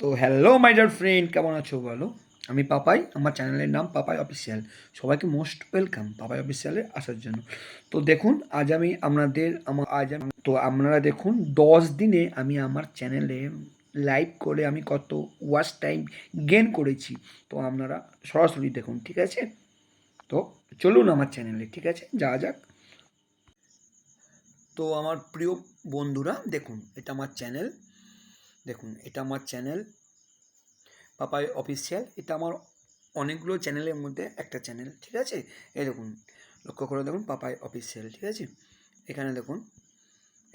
তো hello my dear friend কেমন আছো বলো? আমি পাপাই, আমার চ্যানেলের নাম পাপাই অফিসিয়াল সবাইকে মোস্ট ওয়েলকাম পাপাই অফিসিয়ালে আসার জন্য। তো দেখুন, আজ আমি আপনাদের, আমার, আজ তো আপনারা দেখুন, দশ দিনে আমি আমার চ্যানেলে লাইভ করে আমি কত ওয়াচ টাইম গেন করেছি। তো আপনারা সরাসরি দেখুন, ঠিক আছে? তো চলুন আমার চ্যানেলে ঠিক আছে? যাওয়া যাক। তো আমার প্রিয় বন্ধুরা, দেখুন, এটা আমার চ্যানেল দেখুন, এটা আমার চ্যানেল পাপাই অফিসিয়াল এটা আমার অনেকগুলো চ্যানেলের মধ্যে একটা চ্যানেল ঠিক আছে? এই দেখুন, লক্ষ্য করে দেখুন পাপাই অফিসিয়াল ঠিক আছে? এখানে দেখুন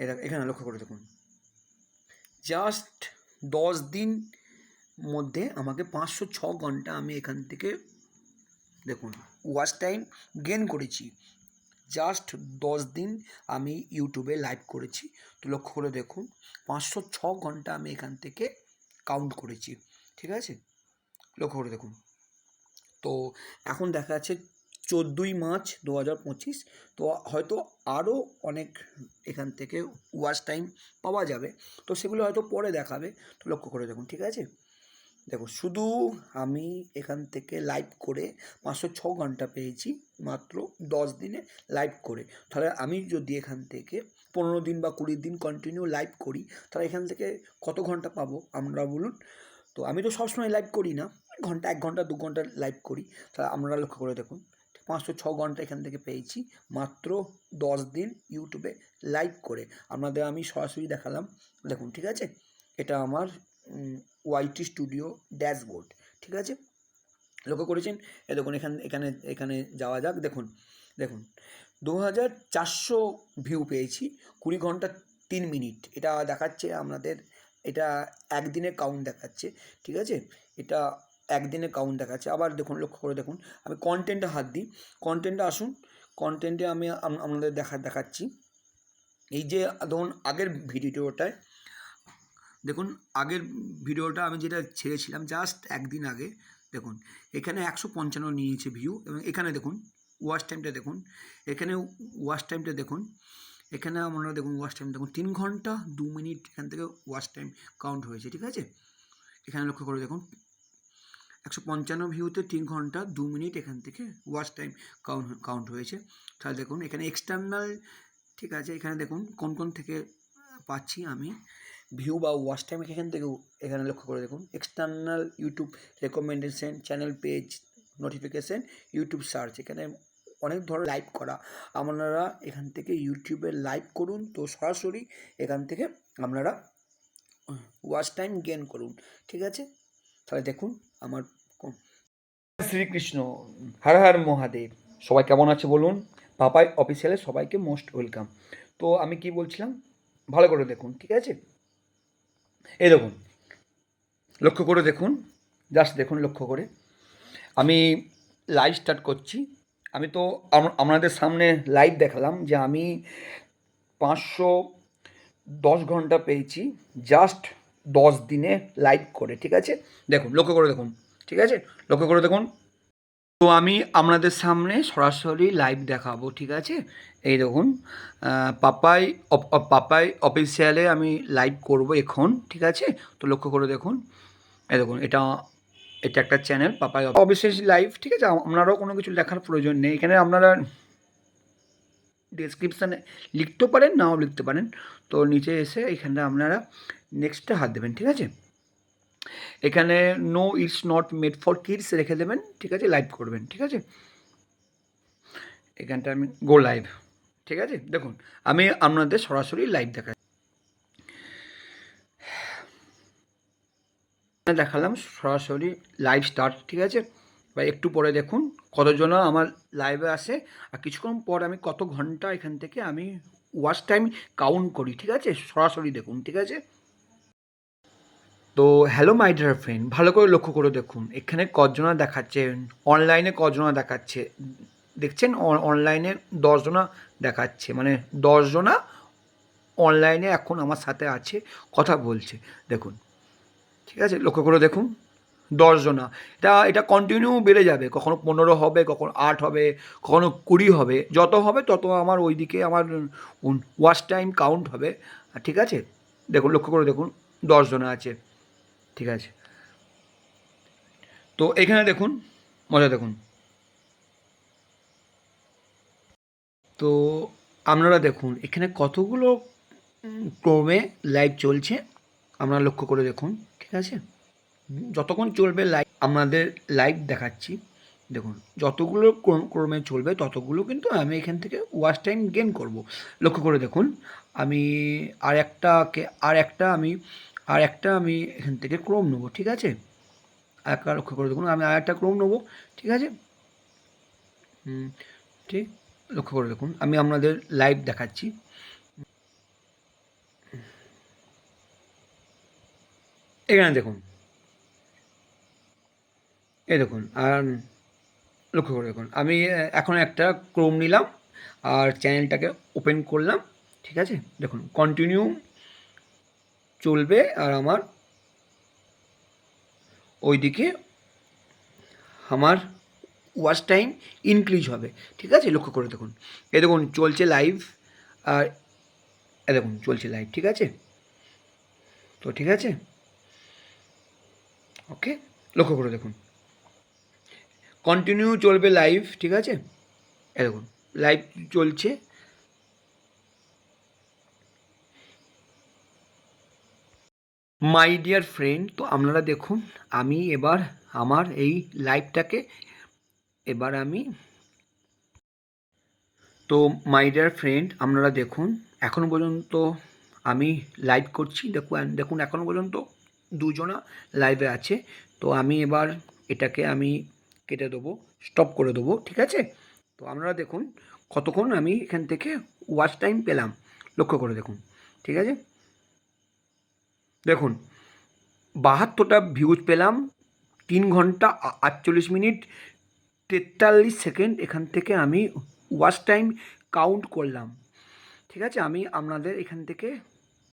এটা এখানে লক্ষ্য করে দেখুন। জাস্ট দশ দিন মধ্যে আমাকে পাঁচশো ছ ঘণ্টা আমি এখান থেকে দেখুন ওয়াচ টাইম গেন করেছি। জাস্ট দশ দিন আমি ইউটিউবে লাইভ করেছি। তো লক্ষ্য করে দেখুন, পাঁচশো ছ ঘণ্টা আমি এখান থেকে কাউন্ট করেছি, ঠিক আছে? লক্ষ্য করে দেখুন। তো এখন দেখা যাচ্ছে চোদ্দোই মার্চ দু হাজার পঁচিশ, তো হয়তো আরও অনেক এখান থেকে ওয়াচ টাইম পাওয়া যাবে। তো সেগুলো হয়তো পরে দেখাবে, তো লক্ষ্য করে দেখুন, ঠিক আছে? দেখো, শুধু আমি এখান থেকে লাইভ করে পাঁচশো ছ ঘণ্টা পেয়েছি, মাত্র দশ দিনে লাইভ করে। তাহলে আমি যদি এখান থেকে পনেরো দিন বা কুড়ি দিন কন্টিনিউ লাইভ করি, তাহলে এখান থেকে কত ঘণ্টা পাবো আমরা বলুন? তো আমি তো সবসময় লাইভ করি না, ঘণ্টা, এক ঘণ্টা, দু ঘণ্টা লাইভ করি। তাহলে আমরা লক্ষ্য করে দেখুন পাঁচশো ছ ঘণ্টা এখান থেকে পেয়েছি, মাত্র দশ দিন ইউটিউবে লাইভ করে। আপনাদের আমি সরাসরি দেখালাম। দেখুন, ঠিক আছে? এটা আমার ওয়াইটি স্টুডিও ড্যাশবোর্ড, ঠিক আছে? লক্ষ্য করেছেন? এ দেখুন, এখানে এখানে এখানে যাওয়া যাক, দেখুন দেখুন দু হাজার চারশো ভিউ পেয়েছি, কুড়ি ঘণ্টা তিন মিনিট, এটা দেখাচ্ছে আপনাদের এটা একদিনে কাউন্ট দেখাচ্ছে, ঠিক আছে? এটা একদিনে কাউন্ট দেখাচ্ছে, আবার দেখুন, লক্ষ্য করে দেখুন, আমি কন্টেন্টে হাত দিই কন্টেন্টে আসুন কন্টেন্টে আমি আপনাদের দেখা, দেখাচ্ছি, এই যে, ধরুন, আগের ভিডিওটায় দেখুন, আগের ভিডিওটা আমি যেটা ছেড়েছিলাম জাস্ট একদিন আগে, দেখুন, এখানে একশো পঞ্চান্ন নিয়েছে ভিউ এবং এখানে দেখুন ওয়াচ টাইমটা দেখুন এখানে ওয়াচ টাইমটা দেখুন, এখানে আমরা দেখুন ওয়াচ টাইম দেখুন, তিন ঘণ্টা দু মিনিট এখান থেকে ওয়াচ টাইম কাউন্ট হয়েছে, ঠিক আছে? এখানে লক্ষ্য করে দেখুন, একশো পঞ্চান্ন ভিউতে তিন ঘণ্টা দু মিনিট এখান থেকে ওয়াচ টাইম কাউন্ট কাউন্ট হয়েছে। তাহলে দেখুন, এখানে এক্সটার্নাল ঠিক আছে, এখানে দেখুন, কোন কোন থেকে পাচ্ছি আমি? ভিউ বা ওয়াচ টাইম এখান থেকেও এখানে লক্ষ্য করে দেখুন। External YouTube recommendation channel page notification YouTube search এখানে অনেক ধরনের লাইভ করা। আপনারা এখান থেকে ইউটিউবে লাইভ করুন তো সরাসরি এখান থেকে আপনারা ওয়াচ টাইম গেন করুন, ঠিক আছে? তাহলে দেখুন আমার শ্রীকৃষ্ণ, হর হর মহাদেব, সবাই কেমন আছে বলুন? পাপাই অফিসিয়ালে সবাইকে মোস্ট ওয়েলকাম তো আমি কি বলছিলাম? ভালো করে দেখুন, ঠিক আছে? এই দেখুন, লক্ষ্য করে দেখুন জাস্ট দেখুন লক্ষ্য করে। আমি লাইভ স্টার্ট করছি। আমি তো আপনাদের সামনে লাইভ দেখালাম যে আমি পাঁচশো দশ ঘণ্টা পেয়েছি জাস্ট দশ দিনে লাইভ করে, ঠিক আছে? দেখুন, লক্ষ্য করে দেখুন, ঠিক আছে? লক্ষ্য করে দেখুন তো আমি আপনাদের সামনে সরাসরি লাইভ দেখাবো, ঠিক আছে? এই দেখুন পাপাই পাপাই অফিসিয়ালে আমি লাইভ করব এখন, ঠিক আছে? তো লক্ষ্য করে দেখুন, এই দেখুন, এটা এটা একটা চ্যানেল পাপাই অফিসিয়াল লাইভ ঠিক আছে? আপনারাও কোনো কিছু লেখার প্রয়োজন নেই, এখানে আপনারা ডেসক্রিপশানে লিখতেও পারেন, নাও লিখতে পারেন। তো নিচে এসে এখানে আপনারা নেক্সটে হাত দেবেন, ঠিক আছে? এখানে no it's not made for kids রেখে দেবেন, ঠিক আছে? লাইভ করবেন, ঠিক আছে? এখানটা আমি গো লাইভ ঠিক আছে? দেখুন, আমি আপনাদের সরাসরি লাইভ দেখা দেখালাম সরাসরি লাইভ স্টার্ট ঠিক আছে? বা একটু পরে দেখুন কতজন আমার লাইভে আসে। আর কিছুক্ষণ পর আমি কত ঘণ্টা এখান থেকে আমি ওয়াচ টাইম কাউন্ট করি, ঠিক আছে? সরাসরি দেখুন, ঠিক আছে? তো হ্যালো মাই ডিয়ার ফ্রেন্ড ভালো করে লক্ষ্য করে দেখুন। এখানে কজনা দেখাচ্ছে? অনলাইনে কজনা দেখাচ্ছে? দেখছেন? অনলাইনে দশজনা দেখাচ্ছে। মানে দশজনা অনলাইনে এখন আমার সাথে আছে, কথা বলছে। দেখুন, ঠিক আছে? লক্ষ্য করে দেখুন, দশজনা। এটা এটা কন্টিনিউ বেড়ে যাবে। কখনো পনেরো হবে, কখনো আট হবে, কখনো কুড়ি হবে। যত হবে, তত আমার ওইদিকে আমার ওয়াচ টাইম কাউন্ট হবে। ঠিক আছে? দেখুন, লক্ষ্য করে দেখুন, দশজনা আছে। ঠিক আছে। তো এখানে দেখুন, মজা দেখুন। তো আপনারা দেখুন, এখানে কতগুলো ক্রমে লাইভ চলছে আপনারা লক্ষ্য করে দেখুন, ঠিক আছে? যতক্ষণ চলবে লাইভ আপনাদের লাইভ দেখাচ্ছি। দেখুন, যতগুলো ক্রম- চলবে, ততগুলো কিন্তু আমি এখান থেকে ওয়াচ টাইম গেন করব। লক্ষ্য করে দেখুন, আমি আর একটাকে আর একটা আমি আর একটা আমি এখান থেকে ক্রম নেব, ঠিক আছে? একটা লক্ষ্য করে দেখুন, আমি আর একটা ক্রম নেব, ঠিক আছে? ঠিক, লক্ষ্য করে দেখুন, আমি আপনাদের লাইভ দেখাচ্ছি। এখানে দেখুন। এই দেখুন, আর লক্ষ্য করে দেখুন, আমি এখন একটা ক্রোম নিলাম, আর চ্যানেলটাকে ওপেন করলাম, ঠিক আছে? দেখুন, কন্টিনিউ চলবে আর আমার ওইদিকে আমার ওয়াচ টাইম ইনক্রিজ হবে। ঠিক আছে? লক্ষ্য করে দেখুন। এ দেখুন, চলছে লাইভ আর এ দেখুন, চলছে লাইভ ঠিক আছে? তো ঠিক আছে? ওকে, লক্ষ্য করে দেখুন। কন্টিনিউ চলবে লাইভ ঠিক আছে? এ দেখুন লাইভ চলছে। মাই ডিয়ার ফ্রেন্ড তো আপনারা দেখুন, আমি এবার আমার এই লাইভটাকে এবার আমি, তো মাই ডিয়ার ফ্রেন্ড আপনারা দেখুন এখনও পর্যন্ত আমি লাইভ করছি, দেখুন দেখুন এখনও পর্যন্ত দুজনা লাইভে আছে, তো আমি এবার এটাকে আমি কেটে দেবো স্টপ করে দেবো, ঠিক আছে? তো আপনারা দেখুন, কতক্ষণ আমি এখান থেকে ওয়াচ টাইম পেলাম, লক্ষ্য করে দেখুন, ঠিক আছে? দেখুন, বাহাত্তরটা ভিউজ পেলাম, তিন ঘণ্টা আটচল্লিশ মিনিট, তেতাল্লিশ সেকেন্ড এখান থেকে আমি ওয়াচ টাইম কাউন্ট করলাম। ঠিক আছে? আমি আপনাদের এখান থেকে